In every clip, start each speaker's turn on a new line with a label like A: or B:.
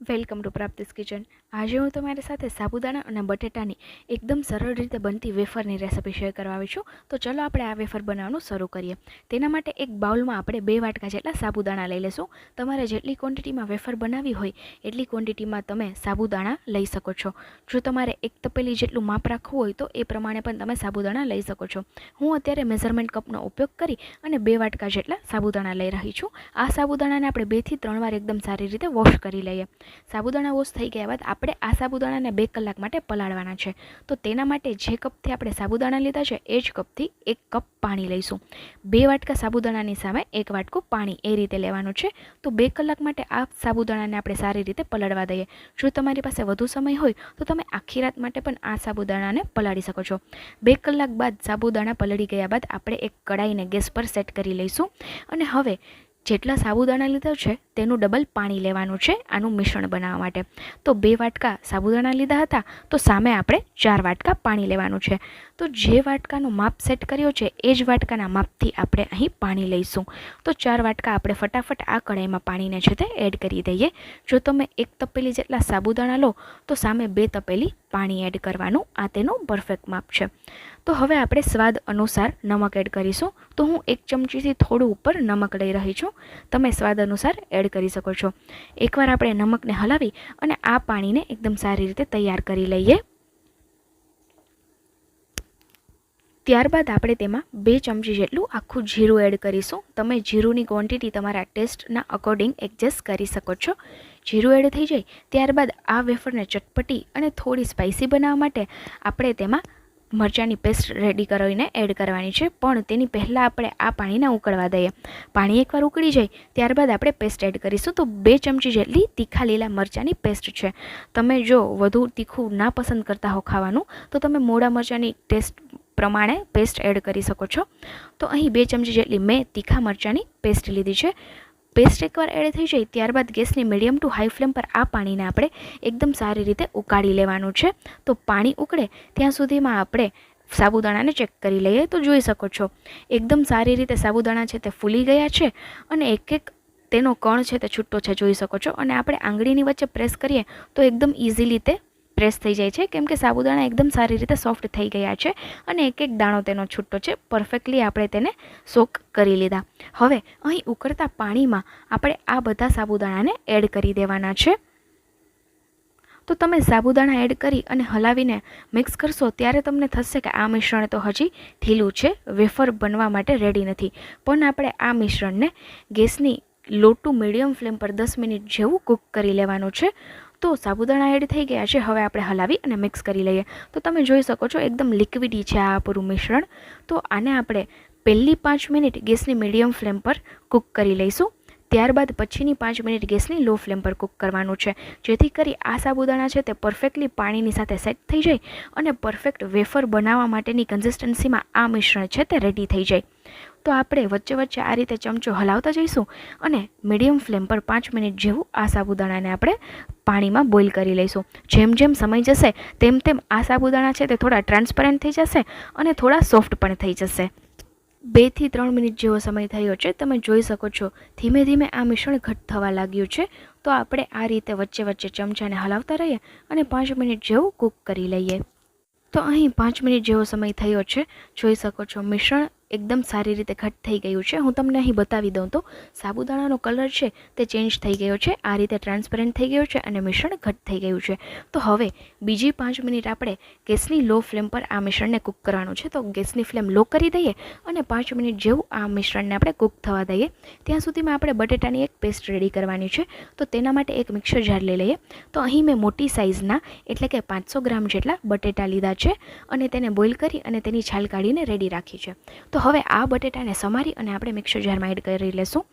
A: Welcome to પ્રાપ્તિસ kitchen. આજે હું તમારી સાથે સાબુદાણા અને બટેટાની એકદમ સરળ રીતે બનતી વેફરની રેસિપી શેર કરવા આવી છું. તો ચલો આપણે આ વેફર બનાવવાનું શરૂ કરીએ. તેના માટે એક બાઉલમાં આપણે બે વાટકા જેટલા સાબુદાણા લઈ લેશું તમારે જેટલી ક્વોન્ટિટીમાં વેફર બનાવી હોય, એટલી ક્વોન્ટિટીમાં તમે સાબુદાણા લઈ શકો છો. જો તમારે એક તપેલી જેટલું માપ રાખવું હોય, તો એ પ્રમાણે પણ તમે સાબુદાણા લઈ શકો છો. હું અત્યારે મેઝરમેન્ટ કપનો ઉપયોગ કરી અને બે વાટકા જેટલા સાબુદાણા લઈ રહી છું. આ સાબુદાણાને આપણે બેથી ત્રણ વાર એકદમ સારી રીતે વોશ કરી લઈએ. સાબુદાણા વોશ થઈ ગયા બાદ આપણે આ સાબુદાણાને બે કલાક માટે પલાળવાના છે. તો તેના માટે જે કપથી આપણે સાબુદાણા લીધા છે, એ જ કપથી એક કપ પાણી લઈશું. બે વાટકા સાબુદાણાની સામે એક વાટકું પાણી એ રીતે લેવાનું છે. તો બે કલાક માટે આ સાબુદાણાને આપણે સારી રીતે પલાળવા દઈએ. જો તમારી પાસે વધુ સમય હોય, તો તમે આખી રાત માટે પણ આ સાબુદાણાને પલાળી શકો છો. બે કલાક બાદ સાબુદાણા પલળી ગયા બાદ આપણે એક કડાઈને ગેસ પર સેટ કરી લઈશું. અને હવે જેટલા સાબુદાણા લીધા છે, તેનું ડબલ પાણી લેવાનું છે આનું મિશ્રણ બનાવવા માટે. તો બે વાટકા સાબુદાણા લીધા હતા, તો સામે આપણે ચાર વાટકા પાણી લેવાનું છે. તો જે વાટકાનો માપ સેટ કર્યો છે, એ જ વાટકાના માપથી આપણે અહીં પાણી લઈશું. તો ચાર વાટકા આપણે ફટાફટ આ કઢાઈમાં પાણીને છે તે એડ કરી દઈએ. જો તમે એક તપેલી જેટલા સાબુદાણા લો, તો સામે બે તપેલી પાણી એડ કરવાનું આ તેનું પરફેક્ટ માપ છે. તો હવે આપણે સ્વાદ અનુસાર નમક એડ કરીશું. તો હું એક ચમચીથી થોડું ઉપર નમક લઈ રહી છું. તમે સ્વાદ અનુસાર એડ કરી શકો છો. એકવાર આપણે નમકને હલાવી અને આ પાણીને એકદમ સારી રીતે તૈયાર કરી લઈએ. ત્યારબાદ આપણે તેમાં બે ચમચી જેટલું આખું જીરું એડ કરીશું. તમે જીરુંની ક્વોન્ટિટી તમારા ટેસ્ટના અકોર્ડિંગ એડજસ્ટ કરી શકો છો. જીરું એડ થઈ જાય ત્યારબાદ આ વેફરને ચટપટી અને થોડી સ્પાઇસી બનાવવા માટે આપણે તેમાં મરચાંની પેસ્ટ રેડી કરીને એડ કરવાની છે. પણ તેની પહેલાં આપણે આ પાણીને ઉકળવા દઈએ. પાણી એકવાર ઉકળી જાય, ત્યારબાદ આપણે પેસ્ટ એડ કરીશું. તો બે ચમચી જેટલી તીખા લીલા મરચાંની પેસ્ટ છે. તમે જો વધુ તીખું ના પસંદ કરતા હો ખાવાનું, તો તમે મોડા મરચાંની ટેસ્ટ પ્રમાણે પેસ્ટ એડ કરી શકો છો. તો અહીં બે ચમચી જેટલી મેં તીખા મરચાંની પેસ્ટ લીધી છે. પેસ્ટ એકવાર એડ થઈ જાય, ત્યારબાદ ગેસની મીડિયમ ટુ હાઈ ફ્લેમ પર આ પાણીને આપણે એકદમ સારી રીતે ઉકાળી લેવાનું છે. તો પાણી ઉકળે, ત્યાં સુધીમાં આપણે સાબુદાણાને ચેક કરી લઈએ તો જોઈ શકો છો. એકદમ સારી રીતે સાબુદાણા છે તે ફૂલી ગયા છે અને એક એક તેનો કણ છે તે છૂટો છે, જોઈ શકો છો. અને આપણે આંગળીની વચ્ચે પ્રેસ કરીએ તો એકદમ ઇઝીલી તે પ્રેસ થઈ જાય છે, કેમ કે સાબુદાણા એકદમ સારી રીતે સોફ્ટ થઈ ગયા છે અને એક એક દાણો તેનો છૂટો છે. પરફેક્ટલી આપણે તેને સોક કરી લીધા. હવે અહીં ઉકળતા પાણીમાં આપણે આ બધા સાબુદાણાને એડ કરી દેવાના છે. તો તમે સાબુદાણા એડ કરી અને હલાવીને મિક્સ કરશો ત્યારે તમને થશે કે આ મિશ્રણ તો હજી ઢીલું છે વેફર બનવા માટે રેડી નથી. પણ આપણે આ મિશ્રણને ગેસની લો મીડિયમ ફ્લેમ પર દસ મિનિટ જેવું કૂક કરી લેવાનું છે. તો સાબુદાણા એડ થઈ ગયા છે. હવે આપણે હલાવી અને મિક્સ કરી લઈએ. તો તમે જોઈ શકો છો, એકદમ લિક્વિડી છે આ પૂરું મિશ્રણ. તો આને આપણે પહેલી પાંચ મિનિટ ગેસની મીડિયમ ફ્લેમ પર કૂક કરી લઈશું. ત્યારબાદ પછીની પાંચ મિનિટ ગેસની લો ફ્લેમ પર કૂક કરવાનું છે. જેથી કરી આ સાબુદાણા છે તે પરફેક્ટલી પાણીની સાથે સેટ થઈ જાય અને પરફેક્ટ વેફર બનાવવા માટેની કન્સિસ્ટન્સીમાં આ મિશ્રણ છે તે રેડી થઈ જાય. તો આપણે વચ્ચે વચ્ચે આ રીતે ચમચો હલાવતા જઈશું અને મીડિયમ ફ્લેમ પર પાંચ મિનિટ જેવું આ સાબુદાણાને આપણે પાણીમાં બોઇલ કરી લઈશું. જેમ જેમ સમય જશે, તેમ તેમ આ સાબુદાણા છે તે થોડા ટ્રાન્સપરન્ટ થઈ જશે અને થોડા સોફ્ટ પણ થઈ જશે. બેથી ત્રણ મિનિટ જેવો સમય થયો છે, તમે જોઈ શકો છો ધીમે ધીમે આ મિશ્રણ ઘટ થવા લાગ્યું છે. તો આપણે આ રીતે વચ્ચે વચ્ચે ચમચાને હલાવતા રહીએ અને પાંચ મિનિટ જેવું કૂક કરી લઈએ. તો અહીં પાંચ મિનિટ જેવો સમય થયો છે, જોઈ શકો છો મિશ્રણ એકદમ સારી રીતે ઘટ થઈ ગયું છે. હું તમને અહીં બતાવી દઉં તો, સાબુદાણાનો કલર છે તે ચેન્જ થઈ ગયો છે, આ રીતે ટ્રાન્સપરન્ટ થઈ ગયો છે અને મિશ્રણ ઘટ થઈ ગયું છે. તો હવે, બીજી પાંચ મિનિટ આપણે ગેસની લો ફ્લેમ પર આ મિશ્રણને કૂક કરવાનું છે. તો ગેસની ફ્લેમ લો કરી દઈએ અને પાંચ મિનિટ જેવું આ મિશ્રણને આપણે કૂક થવા દઈએ. ત્યાં સુધીમાં આપણે બટેટાની એક પેસ્ટ રેડી કરવાની છે. તો તેના માટે એક મિક્સર જાર લઈ લઈએ. તો અહીં મેં મોટી સાઇઝના, એટલે કે પાંચસો ગ્રામ જેટલા બટેટા લીધા છે અને તેને બોઇલ કરી અને તેની છાલ કાઢીને રેડી રાખી છે. તો હવે આ બટેટાને સમારી અને આપણે મિક્સર જારમાં એડ કરી લેશું.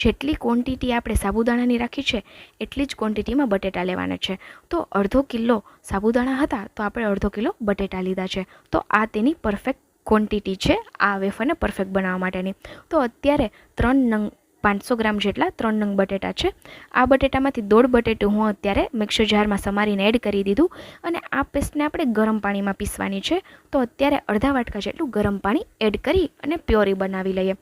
A: જેટલી ક્વોન્ટિટી આપણે સાબુદાણાની રાખી છે, એટલી જ ક્વોન્ટિટીમાં બટેટા લેવાના છે. તો અડધો કિલો સાબુદાણા હતા, તો આપણે અડધો કિલો બટેટા લીધા છે. તો આ તેની પરફેક્ટ ક્વોન્ટિટી છે, આ વેફરને પરફેક્ટ બનાવવા માટેની. તો અત્યારે ત્રણ નંગ પાંચસો ગ્રામ જેટલા ત્રણ નંગ બટેટા છે. આ બટેટામાંથી દોઢ બટેટું હું અત્યારે મિક્સર જારમાં સમારીને એડ કરી દીધું અને આ પેસ્ટને આપણે ગરમ પાણીમાં પીસવાની છે. તો અત્યારે અડધા વાટકા જેટલું ગરમ પાણી એડ કરી અને પ્યોરી બનાવી લઈએ.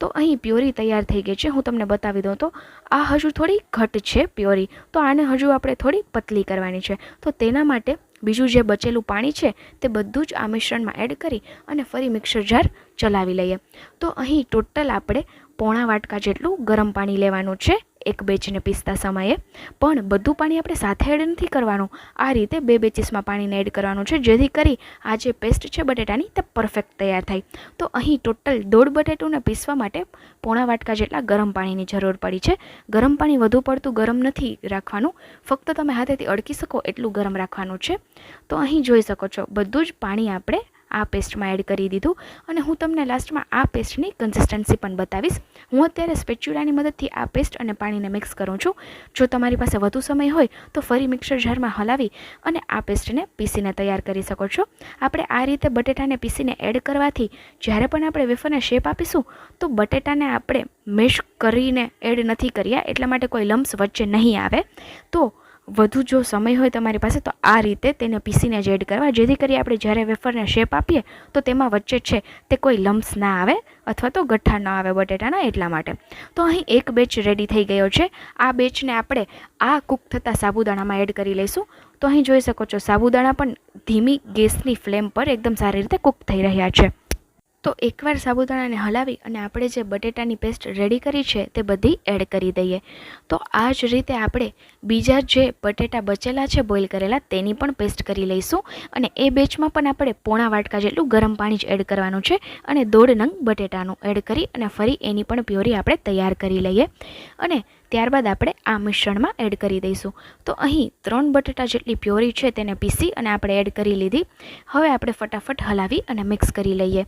A: તો અહીં પ્યોરી તૈયાર થઈ ગઈ છે. હું તમને બતાવી દઉં તો આ હજુ થોડી ઘટ છે પ્યોરી. તો આને હજુ આપણે થોડી પતલી કરવાની છે. તો તેના માટે બીજું જે બચેલું પાણી છે તે બધું જ આ મિશ્રણમાં એડ કરી અને ફરી મિક્સર જાર ચલાવી લઈએ. તો અહીં ટોટલ આપણે પોણા વાટકા જેટલું ગરમ પાણી લેવાનું છે, એક બેચને પીસતા સમયે. પણ બધું પાણી આપણે સાથે એડ નથી કરવાનું. આ રીતે બે બેચીસમાં પાણીને એડ કરવાનું છે, જેથી કરી આ જે પેસ્ટ છે બટેટાની તે પરફેક્ટ તૈયાર થાય. તો અહીં ટોટલ દોઢ બટેટુંને પીસવા માટે પોણા વાટકા જેટલા ગરમ પાણીની જરૂર પડી છે. ગરમ પાણી વધુ પડતું ગરમ નથી રાખવાનું. ફક્ત તમે હાથેથી અડકી શકો એટલું ગરમ રાખવાનું છે. તો અહીં જોઈ શકો છો, બધું જ પાણી આપણે આ પેસ્ટમાં એડ કરી દીધું અને હું તમને લાસ્ટમાં આ પેસ્ટની કન્સિસ્ટન્સી પણ બતાવીશ. હું અત્યારે સ્પેચ્યુલાની મદદથી આ પેસ્ટ અને પાણીને મિક્સ કરું છું. જો તમારી પાસે વધુ સમય હોય તો ફરી મિક્સર જારમાં હલાવી અને આ પેસ્ટને પીસીને તૈયાર કરી શકો છો. આપણે આ રીતે બટેટાને પીસીને એડ કરવાથી જ્યારે પણ આપણે વેફરને શેપ આપીશું તો બટેટાને આપણે મેશ કરીને એડ નથી કર્યા, એટલા માટે કોઈ લમ્સ વચ્ચે નહીં આવે. તો વધુ જો સમય હોય તમારી પાસે, તો આ રીતે તેને પીસીને જ એડ કરવા. જેથી કરી આપણે જ્યારે વેફરને શેપ આપીએ, તો તેમાં વચ્ચે છે તે કોઈ લમ્સ ના આવે અથવા તો ગઠ્ઠા ન આવે બટેટાના એટલા માટે. તો અહીં એક બેચ રેડી થઈ ગયો છે. આ બેચને આપણે આ કૂક થતાં સાબુદાણામાં એડ કરી લઈશું. તો અહીં જોઈ શકો છો, સાબુદાણા પણ ધીમી ગેસની ફ્લેમ પર એકદમ સારી રીતે કૂક થઈ રહ્યા છે. તો એકવાર સાબુદાણાને હલાવી અને આપણે જે બટેટાની પેસ્ટ રેડી કરી છે તે બધી એડ કરી દઈએ. તો આ જ રીતે આપણે બીજા જે બટેટા બચેલા છે બોઇલ કરેલા, તેની પણ પેસ્ટ કરી લઈશું. અને એ બેચમાં પણ આપણે પોણા વાટકા જેટલું ગરમ પાણી જ એડ કરવાનું છે અને દોઢ નંગ બટેટાનું એડ કરી અને ફરી એની પણ પ્યોરી આપણે તૈયાર કરી લઈએ. અને ત્યારબાદ આપણે આ મિશ્રણમાં એડ કરી દઈશું. તો અહીં ત્રણ બટેટા જેટલી પ્યોરી છે તેને પીસી અને આપણે એડ કરી લીધી. હવે આપણે ફટાફટ હલાવી અને મિક્સ કરી લઈએ.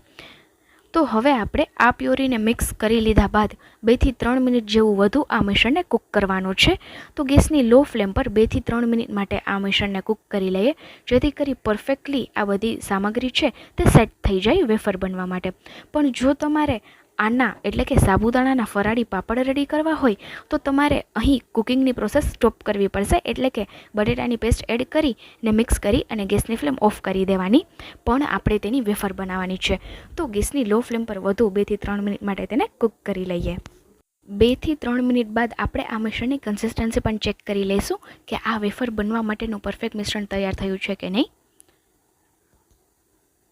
A: તો હવે આપણે આ પ્યોરીને મિક્સ કરી લીધા બાદ બેથી ત્રણ મિનિટ જેવું વધુ આ મિશ્રણને કૂક કરવાનું છે. તો ગેસની લો ફ્લેમ પર બેથી ત્રણ મિનિટ માટે આ મિશ્રણને કૂક કરી લઈએ. જેથી કરી પરફેક્ટલી આ બધી સામગ્રી છે તે સેટ થઈ જાય વેફર બનવા માટે. પણ જો તમારે આના, એટલે કે સાબુદાણાના ફરાળી પાપડ રેડી કરવા હોય, તો તમારે અહીં કુકિંગની પ્રોસેસ સ્ટોપ કરવી પડશે. એટલે કે બટેટાની પેસ્ટ એડ કરી ને મિક્સ કરી અને ગેસની ફ્લેમ ઓફ કરી દેવાની. પણ આપણે તેની વેફર બનાવવાની છે. તો ગેસની લો ફ્લેમ પર વધુ બેથી ત્રણ મિનિટ માટે તેને કૂક કરી લઈએ. બેથી ત્રણ મિનિટ બાદ આપણે આ મિશ્રણની કન્સિસ્ટન્સી પણ ચેક કરી લઈશું કે આ વેફર બનવા માટેનું પરફેક્ટ મિશ્રણ તૈયાર થયું છે કે નહીં.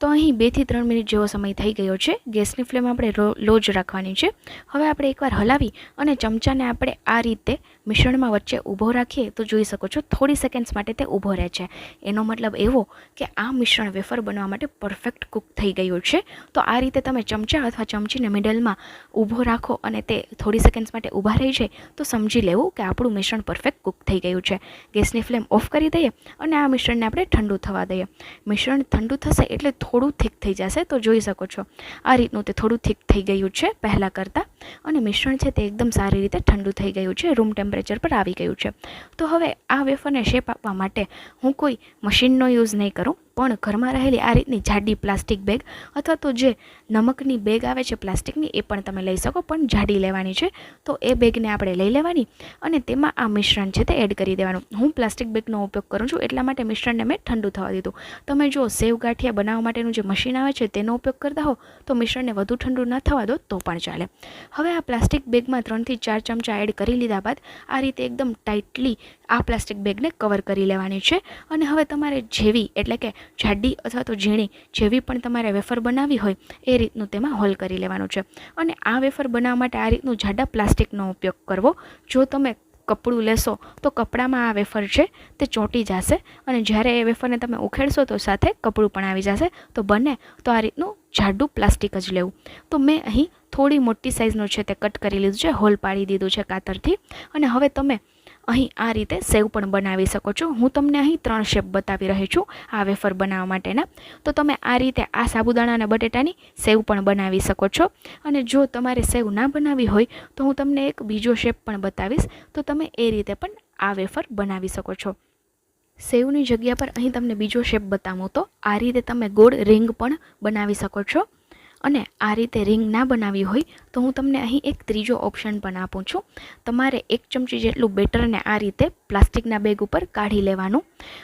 A: તો અહીં બેથી ત્રણ મિનિટ જેવો સમય થઈ ગયો છે. ગેસની ફ્લેમ આપણે લો જ રાખવાની છે. હવે આપણે એકવાર હલાવી અને ચમચાને આપણે આ રીતે મિશ્રણમાં વચ્ચે ઊભો રાખીએ તો જોઈ શકો છો થોડી સેકન્ડ્સ માટે તે ઊભો રહે છે. એનો મતલબ એવો કે આ મિશ્રણ વેફર બનવા માટે પરફેક્ટ કૂક થઈ ગયું છે. તો આ રીતે તમે ચમચા અથવા ચમચીને મિડલમાં ઊભો રાખો અને તે થોડી સેકન્ડ્સ માટે ઊભા રહી જાય તો સમજી લેવું કે આપણું મિશ્રણ પરફેક્ટ કૂક થઈ ગયું છે. ગેસની ફ્લેમ ઓફ કરી દઈએ અને આ મિશ્રણને આપણે ઠંડુ થવા દઈએ. મિશ્રણ ઠંડુ થશે એટલે થોડું થીક થઈ જશે તો જોઈ શકો છો. આ રીતનું તે થોડું થીક થઈ ગયું છે પહેલાં કરતાં. અને મિશ્રણ છે તે એકદમ સારી રીતે ઠંડુ થઈ ગયું છે. રૂમ ટેમ્પરેચર પર આવી ગયું છે. તો હવે આ વેફરને શેપ આપવા માટે હું કોઈ મશીનનો યુઝ નહીં કરું. પણ ઘરમાં રહેલી આ રીતની જાડી પ્લાસ્ટિક બેગ અથવા તો જે નમકની બેગ આવે છે પ્લાસ્ટિકની, એ પણ તમે લઈ શકો, પણ જાડી લેવાની છે. તો એ બેગને આપણે લઈ લેવાની અને તેમાં આ મિશ્રણ છે તે એડ કરી દેવાનું. હું પ્લાસ્ટિક બેગનો ઉપયોગ કરું છું, એટલા માટે મિશ્રણને મેં ઠંડુ થવા દીધું. તમે જો સેવ ગાંઠિયા બનાવવા માટેનું જે મશીન આવે છે, તેનો ઉપયોગ કરતા હો, તો મિશ્રણને વધુ ઠંડુ ન થવા દો, તો પણ ચાલે. હવે આ પ્લાસ્ટિક બેગમાં ત્રણથી ચાર ચમચા એડ કરી લીધા બાદ આ રીતે એકદમ ટાઇટલી આ પ્લાસ્ટિક બેગને કવર કરી લેવાની છે. અને હવે તમારે જેવી, એટલે કે જાડી અથવા તો ઝીણી જેવી પણ તમારે વેફર બનાવવી હોય, એ રીતનું તેમાં હોલ કરી લેવાનું છે. અને આ વેફર બનાવવા માટે આ રીતનું જાડા પ્લાસ્ટિકનો ઉપયોગ કરવો. જો તમે કપડું લેશો, તો કપડામાં આ વેફર છે તે ચોંટી જશે. અને જ્યારે એ વેફરને તમે ઉખેડશો, તો સાથે કપડું પણ આવી જશે. તો બને તો આ રીતનું જાડું પ્લાસ્ટિક જ લેવું. તો મેં અહીં થોડી મોટી સાઇઝનું છે તે કટ કરી લીધું છે, હોલ પાડી દીધું છે કાતરથી. અને હવે તમે અહીં આ રીતે સેવ પણ બનાવી શકો છો. હું તમને અહીં ત્રણ શેપ બતાવી રહી છું આ વેફર બનાવવા માટેના. તો તમે આ રીતે આ સાબુદાણા અને બટેટાની સેવ પણ બનાવી શકો છો. અને જો તમારે સેવ ના બનાવી હોય તો હું તમને એક બીજો શેપ પણ બતાવીશ. તો તમે એ રીતે પણ આ વેફર બનાવી શકો છો. સેવની જગ્યા પર અહીં તમને બીજો શેપ બતાવું તો આ રીતે તમે ગોળ રિંગ પણ બનાવી શકો છો. અને આ રીતે રિંગ ના બનાવી હોય, તો હું તમને અહીં એક ત્રીજો ઓપ્શન પણ આપું છું. તમારે એક ચમચી જેટલું બેટરને આ રીતે પ્લાસ્ટિકના બેગ ઉપર કાઢી લેવાનું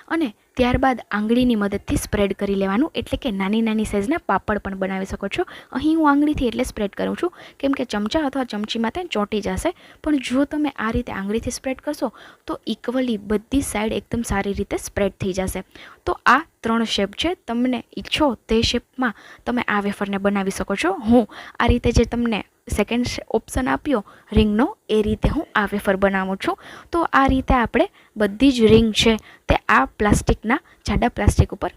A: અને ત્યારબાદ આંગળીની મદદથી સ્પ્રેડ કરી લેવાનું. એટલે કે નાની નાની સાઇઝના પાપડ પણ બનાવી શકો છો. અહીં હું આંગળીથી એટલે સ્પ્રેડ કરું છું. કેમ કે ચમચા અથવા ચમચીમાં તે ચોંટી જશે. પણ જો તમે આ રીતે આંગળીથી સ્પ્રેડ કરશો, તો ઇક્વલી બધી સાઈડ એકદમ સારી રીતે સ્પ્રેડ થઈ જશે. તો આ ત્રણ શેપ છે. તમને ઈચ્છો તે શેપમાં તમે આ વેફરને બનાવી શકો છો. હું આ રીતે જે તમને સેકન્ડ ઓપ્શન આપ્યો રિંગનો એ રીતે હું આ વેફર બનાવું છું. તો આ રીતે આપણે બધી જ રિંગ છે તે આ પ્લાસ્ટિકના જાડા પ્લાસ્ટિક ઉપર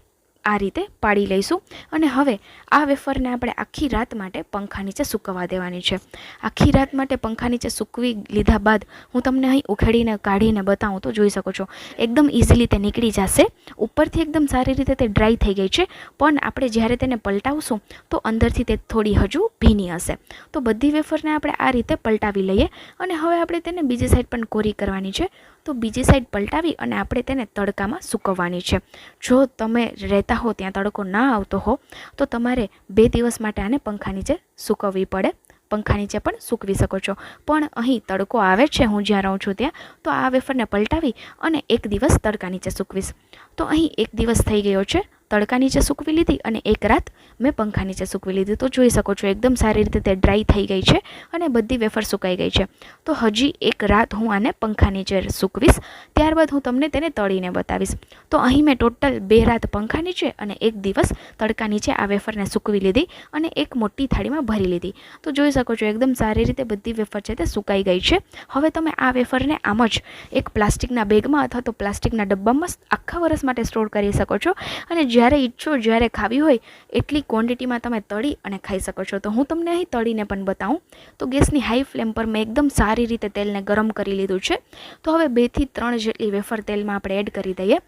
A: આ રીતે પાડી લઈશું. અને હવે આ વેફરને આપણે આખી રાત માટે પંખા નીચે સૂકવવા દેવાની છે. આખી રાત માટે પંખા નીચે સૂકવી લીધા બાદ હું તમને અહીં ઉખેડીને કાઢીને બતાવું તો જોઈ શકો છો. એકદમ ઇઝીલી તે નીકળી જશે. ઉપરથી એકદમ સારી રીતે તે ડ્રાય થઈ ગઈ છે. પણ આપણે જ્યારે તેને પલટાવશું તો અંદરથી તે થોડી હજુ ભીની હશે. તો બધી વેફરને આપણે આ રીતે પલટાવી લઈએ. અને હવે આપણે તેને બીજી સાઈડ પણ કોરી કરવાની છે. તો બીજી સાઈડ પલટાવી અને આપણે તેને તડકામાં સૂકવવાની છે. જો તમે રહેતા હો ત્યાં તડકો ના આવતો હો, તો તમારે બે દિવસ માટે આને પંખા નીચે સૂકવવી પડે. પંખા નીચે પણ સૂકવી શકો છો. પણ અહીં તડકો આવે છે, હું જ્યાં રહું છું ત્યાં, તો આ વેફરને પલટાવી અને એક દિવસ તડકા નીચે સૂકવીશ. તો અહીં એક દિવસ થઈ ગયો છે તડકા નીચે સૂકવી લીધી અને એક રાત મેં પંખા નીચે સૂકવી લીધી. તો જોઈ શકો છો, એકદમ સારી રીતે તે ડ્રાય થઈ ગઈ છે અને બધી વેફર સુકાઈ ગઈ છે. તો હજી એક રાત હું આને પંખા નીચે સૂકવીશ. ત્યારબાદ હું તમને તેને તળીને બતાવીશ. તો અહીં મેં ટોટલ બે રાત પંખા નીચે અને એક દિવસ તડકા નીચે આ વેફરને સૂકવી લીધી અને એક મોટી થાળીમાં ભરી લીધી. તો જોઈ શકો છો, એકદમ સારી રીતે બધી વેફર છે તે સુકાઈ ગઈ છે. હવે તમે આ વેફરને આમ જ એક પ્લાસ્ટિકના બેગમાં અથવા તો પ્લાસ્ટિકના ડબ્બામાં આખા વર્ષ માટે સ્ટોર કરી શકો છો અને જ્યારે ઈચ્છો જ્યારે ખાવી હોય, એટલી ક્વોન્ટિટીમાં તમે તળી અને ખાઈ શકો છો. તો હું તમને અહીં તળીને પણ બતાવું. તો ગેસની હાઈ ફ્લેમ પર મેં એકદમ સારી રીતે તેલને ગરમ કરી લીધું છે. તો હવે બેથી ત્રણ જેટલી વેફર તેલમાં આપણે એડ કરી દઈએ.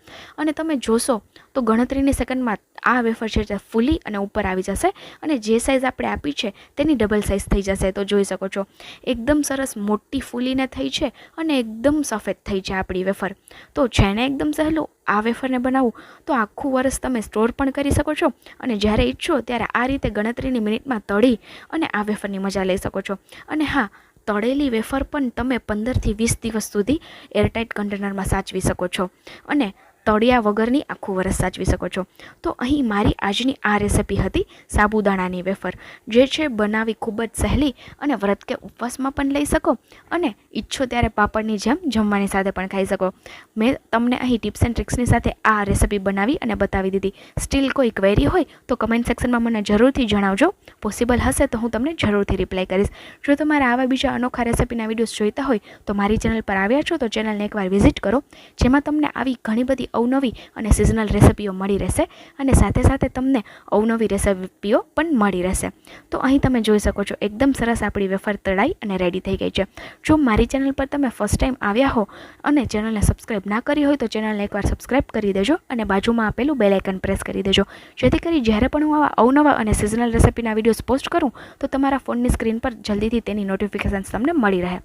A: અને તમે જોશો તો ગણતરીની સેકન્ડમાં આ વેફર છે તે ફૂલી અને ઉપર આવી જશે અને જે સાઇઝ આપણે આપી છે તેની ડબલ સાઇઝ થઈ જશે. તો જોઈ શકો છો, એકદમ સરસ મોટી ફૂલીને થઈ છે અને એકદમ સફેદ થઈ છે આપણી વેફર. તો છે ને એકદમ સહેલું આ વેફરને બનાવવું તો આખું વર્ષ તમે સ્ટોર પણ કરી શકો છો અને જ્યારે ઈચ્છો ત્યારે આ રીતે ગણતરીની મિનિટમાં તળી અને આ વેફરની મજા લઈ શકો છો. અને હા, તળેલી વેફર પણ તમે પંદરથી વીસ દિવસ સુધી એરટાઇટ કન્ટેનરમાં સાચવી શકો છો. અને તળિયા વગરની આખું વરસ સાચવી શકો છો. તો અહીં મારી આજની આ રેસિપી હતી સાબુદાણાની વેફર. જે છે બનાવી ખૂબ જ સહેલી અને વ્રત કે ઉપવાસમાં પણ લઈ શકો અને ઈચ્છો ત્યારે પાપડની જેમ જમવાની સાથે પણ ખાઈ શકો. મેં તમને અહીં ટિપ્સ એન્ડ ટ્રિક્સની સાથે આ રેસિપી બનાવી અને બતાવી દીધી. સ્ટીલ કોઈ ક્વેરી હોય તો કમેન્ટ સેક્શનમાં મને જરૂરથી જણાવજો. પોસિબલ હશે તો હું તમને જરૂરથી રિપ્લાય કરીશ. જો તમારે આવા બીજા અનોખા રેસિપીના વિડીયોઝ જોઈતા હોય તો મારી ચેનલ પર આવ્યા છો તો ચેનલને એકવાર વિઝિટ કરો. જેમાં તમને આવી ઘણી બધી અવનવી અને સિઝનલ રેસિપીઓ મળી રહેશે અને સાથે સાથે તમને અવનવી રેસિપીઓ પણ મળી રહેશે. તો અહીં તમે જોઈ શકો છો, એકદમ સરસ આપણી વેફર તળાઈ અને રેડી થઈ ગઈ છે. જો મારી ચેનલ પર તમે ફર્સ્ટ ટાઈમ આવ્યા હો અને ચેનલને સબસ્ક્રાઈબ ના કરી હોય તો ચેનલને એકવાર સબસ્ક્રાઈબ કરી દેજો અને બાજુમાં આપેલું બેલ પ્રેસ કરી દેજો. જેથી કરી જ્યારે પણ હું આવા અવનવા અને સિઝનલ રેસિપીના વિડીયોઝ પોસ્ટ કરું, તો તમારા ફોનની સ્ક્રીન પર જલ્દીથી તેની નોટિફિકેશન્સ તમને મળી રહે.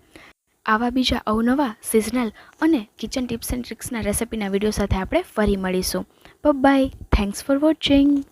A: આવા બીજા અવનવા સિઝનલ અને કિચન ટિપ્સ એન્ડ ટ્રિક્સના રેસિપીના વીડિયો સાથે આપણે ફરી મળીશું. By thanks for watching